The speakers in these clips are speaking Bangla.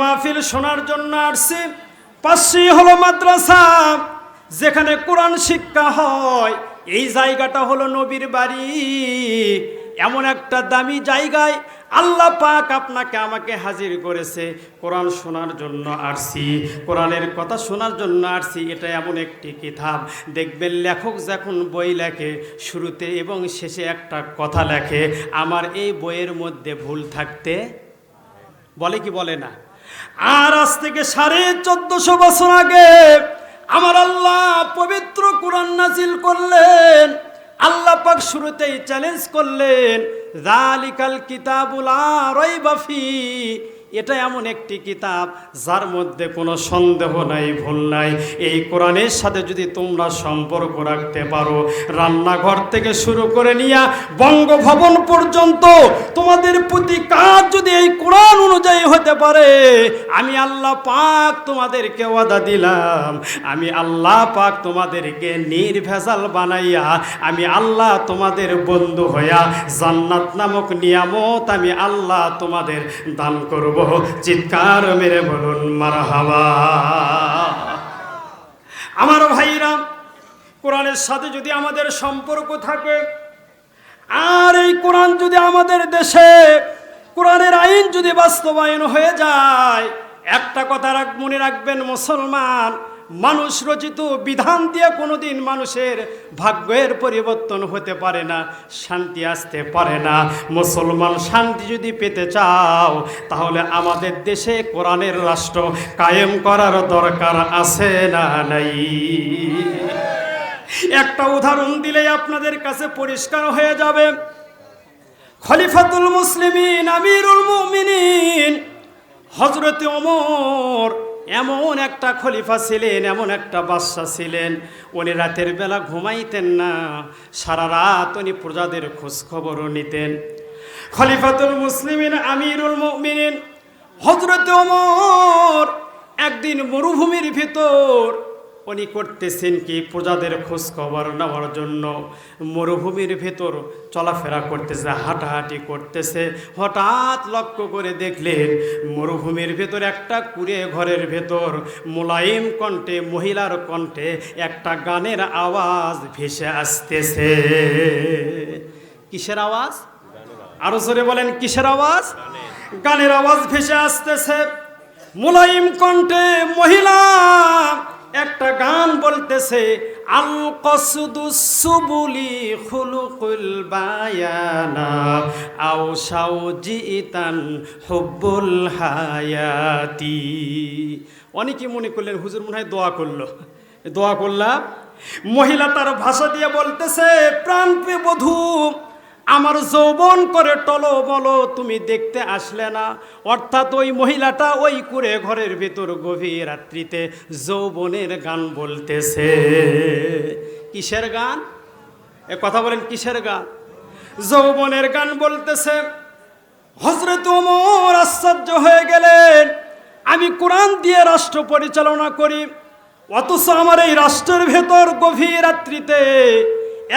মাহফিল শোনার জন্য আসছি। পাশে হলো মাদ্রাসা, যেখানে কোরআন শিক্ষা হয়। এই জায়গাটা হলো নবীর বাড়ি। এমন একটা দামি জায়গায় আল্লাহ পাক আপনাকে আমাকে হাজির করেছে। কোরআন শোনার জন্য আসছি। কোরআনের কথা শোনার জন্য আসছি। এটা এমন একটি কিতাব। দেখবেন লেখক যখন বই লেখে, শুরুতে এবং শেষে একটা কথা লেখে, আমার এই বইয়ের মধ্যে ভুল থাকতে? বলে কি বলে না? আর আজ থেকে সাড়ে চোদ্দশো বছর আগে আমার আল্লাহ পবিত্র কোরআন নাজিল করলেন। আল্লাহ পাক শুরুতেই চ্যালেঞ্জ করলেন জালিকাল কিতাবুল রইবাফি এটা এমন একটি কিতাব যার মধ্যে কোনো সন্দেহ নাই, ভুল নাই। এই কোরআনের সাথে যদি তোমরা সম্পর্ক রাখতে পারো, রান্নাঘর থেকে শুরু করে নিয়ে বঙ্গভবন পর্যন্ত তোমাদের প্রতি কাজ যদি এই কোরআন অনুযায়ী হতে পারে, আমি আল্লাহ পাক তোমাদেরকে ওয়াদা দিলাম। আমি আল্লাহ পাক তোমাদেরকে নির্ভেজাল বানাইয়া, আমি আল্লাহ তোমাদের বন্ধু হইয়া জান্নাত নামক নিয়ামত আমি আল্লাহ তোমাদের দান করব। চিৎকার মেরে বলুন, মারহাবা। আমার ভাইরা, কোরআনের সাথে যদি আমাদের সম্পর্ক থাকে, আর এই কোরআন যদি আমাদের দেশে, কোরআনের আইন যদি বাস্তবায়ন হয়ে যায়, একটা কথা মনে রাখবেন, মুসলমান মানুষ রচিত বিধান দিয়ে কোনোদিন মানুষের ভাগ্যের পরিবর্তন হতে পারে না, শান্তি আসতে পারে না। মুসলমান শান্তি যদি পেতে চাও, তাহলে আমাদের দেশে কোরআনের রাষ্ট্র কায়েম করার দরকার আছে না নাই? একটা উদাহরণ দিলেই আপনাদের কাছে পরিষ্কার হয়ে যাবে। খলিফাতুল মুসলিমিন, আমিরুল মুমিনিন হজরতে ওমর এমন একটা খলিফা ছিলেন, এমন একটা বাদশা ছিলেন। উনি রাতের বেলা ঘুমাইতেন না, সারা রাত উনি প্রজাদের খোঁজখবরও নিতেন। খলিফাতুল মুসলিমিন, আমিরুল মুমিনিন হজরত ওমর একদিন মরুভূমির ভিতর উনি করতেছেন কি প্রজাদের খোঁজ খবর নেওয়ার জন্য। মরুভূমির ভেতর চলাফেরা করতেছে, হাঁটাহাঁটি করতেছে। হঠাৎ লক্ষ্য করে দেখলেন মরুভূমির ভেতর একটা কুড়ে ঘরের ভেতর মোলায়েম কণ্ঠে, মহিলার কণ্ঠে একটা গানের আওয়াজ ভেসে আসতেছে। কিসের আওয়াজ? আরও জোরে বলেন, কিসের আওয়াজ? গানের আওয়াজ ভেসে আসতেছে। মোলায়েম কণ্ঠে মহিলা একটা গান বলতেছে, আল কসুদুসুবুলি খুলুকুল বায়ানা, আও সাউ জিতান হুব্বুল হায়াতি। অনেকে মনে করলেন, হুজুর মনে হয় দোয়া করল। দোয়া করলাম। মহিলা তার ভাষা দিয়ে বলতেছে, প্রাণ প্রিয় বধূ আমার যৌবন করে টলো বলো, তুমি দেখতে আসলে না। অর্থাৎ ওই মহিলাটা ওই করে ঘরের ভিতর গভীর রাত্রিতে যৌবনের গান বলতেছে। কিসের গান? এ কথা বলেন, কিসের গান? যৌবনের গান বলতেছে হজরত ওমর আশ্চর্য হয়ে গেলেন। আমি কোরআন দিয়ে রাষ্ট্র পরিচালনা করি, অথচ আমার এই রাষ্ট্রের ভেতর গভীর রাত্রিতে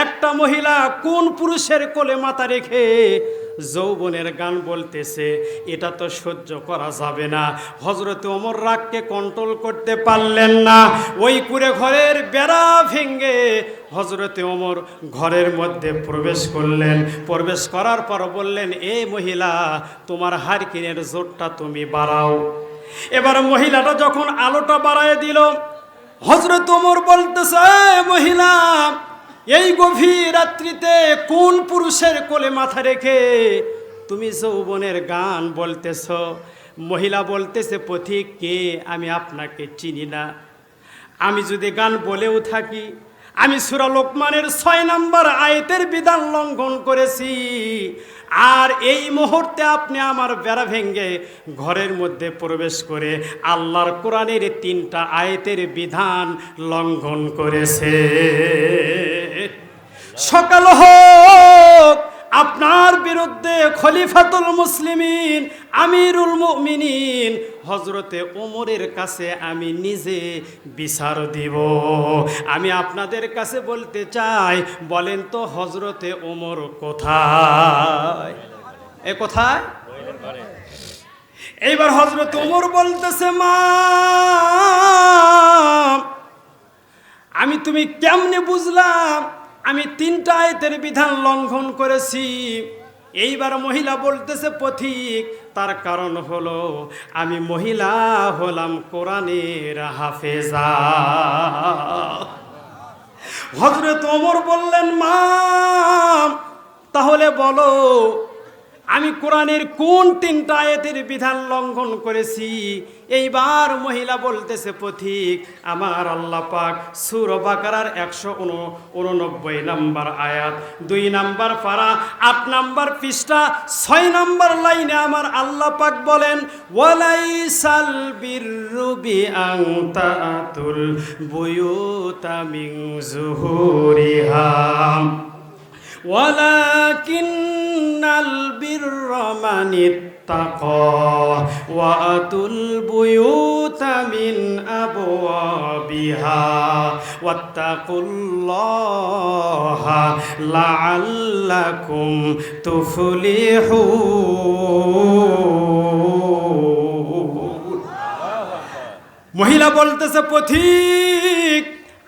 একটা মহিলা কোন পুরুষের কোলে মাথা রেখে যৌবনের গান বলতেছে, এটা তো সহ্য করা যাবে না। হজরত ওমর রাগকে কন্ট্রোল করতে পারলেন না। ওই কুড়ে ঘরের বেড়া ভেঙ্গে হজরতে ওমর ঘরের মধ্যে প্রবেশ করলেন। প্রবেশ করার পর বললেন, এ মহিলা, তোমার হারকিনের জোরটা তুমি বাড়াও। এবার মহিলাটা যখন আলোটা বাড়ায় দিল হজরত ওমর বলতেছে মহিলা এই গভীর রাত্রিতে কোন পুরুষের কোলে মাথা রেখে তুমি যৌবনের গান বলতেছ? মহিলা বলতেছে, পথিক, কে? আমি আপনাকে চিনি না। আমি যদি গান বলেও থাকি, আমি সুরা লোকমানের ছয় নম্বর আয়তের বিধান লঙ্ঘন করেছি। আর এই মুহূর্তে আপনি আমার বেড়া ভেঙ্গে ঘরের মধ্যে প্রবেশ করে আল্লাহর কোরআনের তিনটা আয়তের বিধান লঙ্ঘন করেছে। সকাল হোক, আপনার বিরুদ্ধে খলিফাতুল মুসলিমিন, আমিরুল মুমিনিন হজরতে ওমরের কাছে আমি নিজে বিচার দিব। আমি আপনাদের কাছে বলতে চাই, বলেন তো হজরতে ওমর কোথায়? এ কোথায়? এইবার হজরত উমর বলতেছে, মা, আমি তুমি কেমনে বুঝলাম? আমি তিনটা আয়তের বিধান লঙ্ঘন করেছি। এইবার মহিলা বলতেছে, পথিক, তার কারণ হলো আমি মহিলা হলাম কোরআনের হাফেজা। হজরত ওমর বললেন মা তাহলে বলো আমি কোরআনের কোন তিনটা আয়াতের বিধান লঙ্ঘন করেছি? এইবার মহিলা বলতেছে পথিক, আমার আল্লাহ পাক সুর বাকার একশো উননব্বই নাম্বার আয়াত। দুই নাম্বার পারা, আট নাম্বার পৃষ্ঠা, ছয় নাম্বার লাইনে আমার আল্লাহ পাক বলেন ওয়ালাই সাল বিরুবি আংতাতুল বুয়ুতামিং জুহুরিহাম ওয়ালাকিন البر من اتقى وأتوا البيوت من أبوابها واتقوا الله لعلكم تفلحون মহিলা বলতেছে পথিক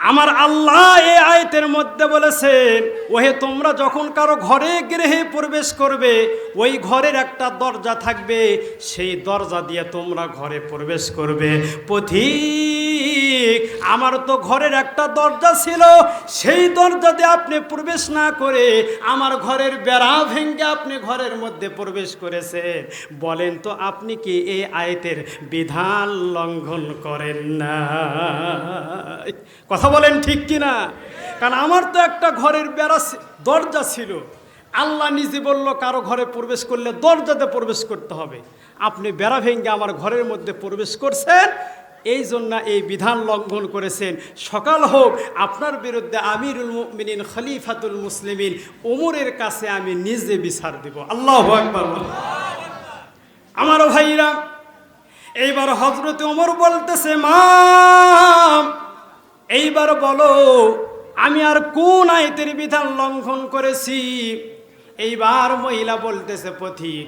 আমার আল্লাহ এ আয়তের মধ্যে বলেছেন, ওহে তোমরা যখন কারও ঘরে গৃহে প্রবেশ করবে, ওই ঘরের একটা দরজা থাকবে, সেই দরজা দিয়ে তোমরা ঘরে প্রবেশ করবে। পথিক আমার তো ঘরের একটা দরজা ছিল, সেই দরজাতে আপনি প্রবেশ না করে আমার ঘরের বেড়া ভেঙ্গে আপনি ঘরের মধ্যে প্রবেশ করেছেন। বলেন তো, আপনি কি এই আয়তের বিধান লঙ্ঘন করেন না কথা বলেন ঠিক কি না কারণ আমার তো একটা ঘরের বেড়া দরজা ছিল। আল্লাহ নিজে বলল, কারও ঘরে প্রবেশ করলে দরজাতে প্রবেশ করতে হবে। আপনি বেড়া ভেঙে আমার ঘরের মধ্যে প্রবেশ করছেন এই জন্য এই বিধান লঙ্ঘন করেছেন। সকাল হোক, আপনার বিরুদ্ধে আমিরুল মুমিনিন, খলিফাতুল মুসলিমিন ওমরের কাছে আমি নিজে বিচার দিব। আল্লাহ একবার আমার ভাইরা, এইবার হজরত ওমর বলতেছে, মা, এইবার বলো, আমি আর কোন আয়তের বিধান লঙ্ঘন করেছি? এইবার মহিলা বলতেছে, পথিক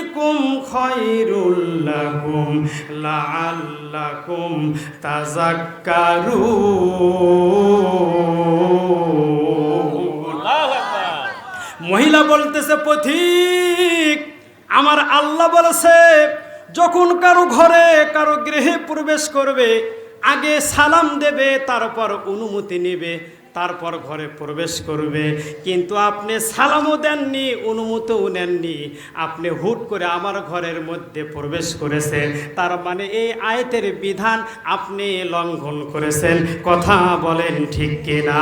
খায়রুল লাকুম লাআল্লাকুম তাযাক্কারুন। মহিলা বলতেছে পথিক আমার আল্লাহ বলেছে যখন কারও ঘরে কারও গৃহে প্রবেশ করবে আগে সালাম দেবে তারপর অনুমতি নেবে। তারপর ঘরে প্রবেশ করবে। কিন্তু আপনি সালামও দেননি, অনুমতিও নেননি। আপনি হুট করে আমার ঘরের মধ্যে প্রবেশ করেছেন। তার মানে এই আয়তের বিধান আপনি লঙ্ঘন করেছেন। কথা বলেন ঠিক কিনা?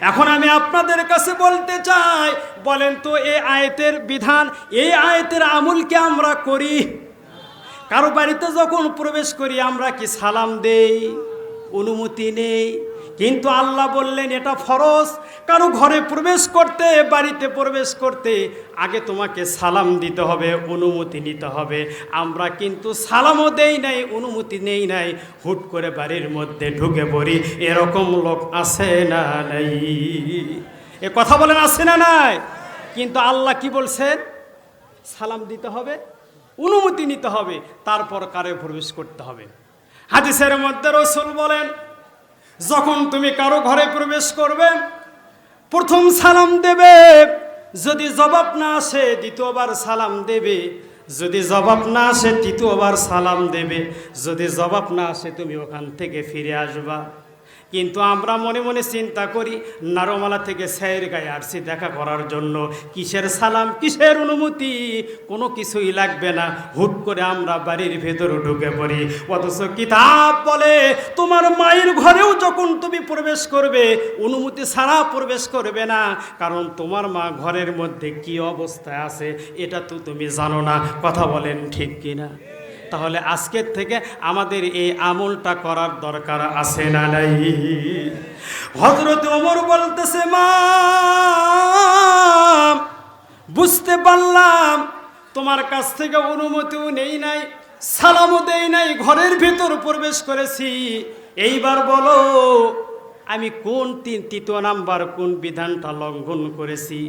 এখন আমি আপনাদের কাছে বলতে চাই, বলেন তো এই আয়তের বিধান এই আয়তের আমুলকে আমরা করি? কারও বাড়িতে যখন প্রবেশ করি, আমরা কি সালাম দেই? অনুমতি নেই। কিন্তু আল্লাহ বললেন, এটা ফরজ। কারও ঘরে প্রবেশ করতে, বাড়িতে প্রবেশ করতে আগে তোমাকে সালাম দিতে হবে, অনুমতি নিতে হবে। আমরা কিন্তু সালামও দেই নাই, অনুমতি নেই নাই। হুট করে বাড়ির মধ্যে ঢুকে পড়ি, এরকম লোক আছে না নাই? এ কথা বলেন, আছে না নাই? কিন্তু আল্লাহ কি বলছেন? সালাম দিতে হবে, অনুমতি নিতে হবে। তারপর কারে প্রবেশ করতে হবে। হাদিসের মধ্যে রসুল বলেন, যখন তুমি কারও ঘরে প্রবেশ করবে, প্রথম সালাম দেবে। যদি জবাব না আসে, দ্বিতীয়বার সালাম দেবে। যদি জবাব না আসে, তৃতীয়বার সালাম দেবে। যদি জবাব না আসে, তুমি ওখান থেকে ফিরে আসবা। কিন্তু আমরা মনে মনে চিন্তা করি, নারমালা থেকে স্যার গায়ে আসছি দেখা করার জন্য কিসের সালাম, কিসের অনুমতি? কোনো কিছুই লাগবে না। হুট করে আমরা বাড়ির ভেতরে ঢুকে পড়ি। অথচ কিতাব বলে, তোমার মায়ের ঘরেও যখন তুমি প্রবেশ করবে, অনুমতি ছাড়া প্রবেশ করবে না। কারণ তোমার মা ঘরের মধ্যে কি অবস্থায় আছে, এটা তো তুমি জানো না। কথা বলেন ঠিক কিনা? তাহলে আজকের থেকে আমাদের এই আমলটা করার দরকার আছে না নাই? হজরত ওমর বলতেছে, মা, বুঝতে পারলাম তোমার কাছ থেকে অনুমতিও নেই নাই, সালামও দেই নাই, ঘরের ভিতর প্রবেশ করেছি। এইবার বলো আমি কোন তৃতীয় নাম্বার কোন বিধানটা লঙ্ঘন করেছি?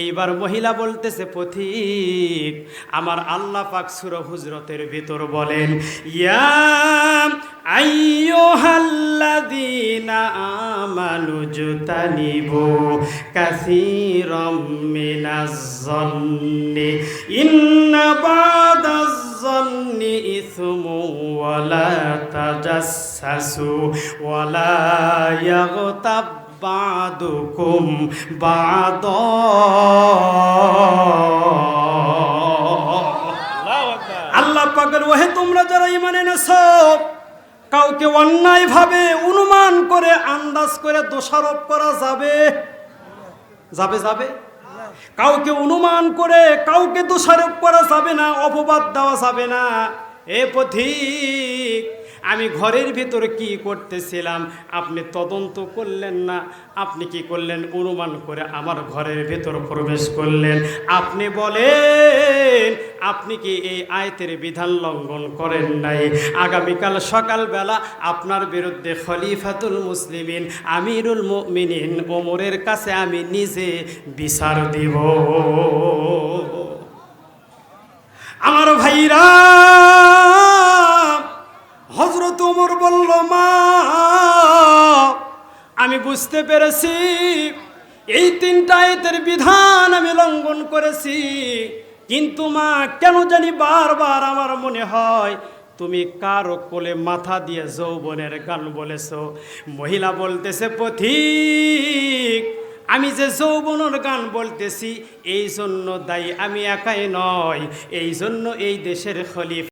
এইবার মহিলা বলতেছে, পথিক, আমার আল্লাহ পাক সুর হুজরতের ভিতর বলেন, ইয়া জন্নি ইসমু ওয়ালা ইয়াগতাব বাদুকুম বাদ। আল্লাহ পাকের ওহে তোমরা যারা ইমানে নেছো কাউকে অন্যায়ভাবে অনুমান করে আন্দাজ করে দোষারোপ করা যাবে? যাবে যাবে? কাউকে অনুমান করে কাউকে দোষারোপ করা যাবে না অপবাদ দেওয়া যাবে না। এ পথিক আমি ঘরের ভিতরে কি করতেছিলাম? আপনি তদন্ত করলেন না। আপনি কি করলেন? অনুমান করে আমার ঘরের ভেতর প্রবেশ করলেন। আপনি বলেন, আপনি কি এই আয়তের বিধান লঙ্ঘন করেন নাই? আগামীকাল সকালবেলা আপনার বিরুদ্ধে খলিফাতুল মুসলিমিন, আমিরুল মুমিনিন ওমরের কাছে আমি নিজে বিচার দিব। আমার ভাইরা! হজরত ওমর বলল, মা, আমি বুঝতে পেরেছি, এই তিনটা আয়াতের বিধান আমি লঙ্ঘন করেছি। কিন্তু মা, কেন জানি বারবার আমার মনে হয়, তুমি কারও কোলে মাথা দিয়ে যৌবনের গান বলেছ। মহিলা বলতেছে, পথিক, আমি যে যৌবনের গান বলতেছি, এই জন্য দায়ী আমি একাই নয় এই জন্য এই দেশের খলিফ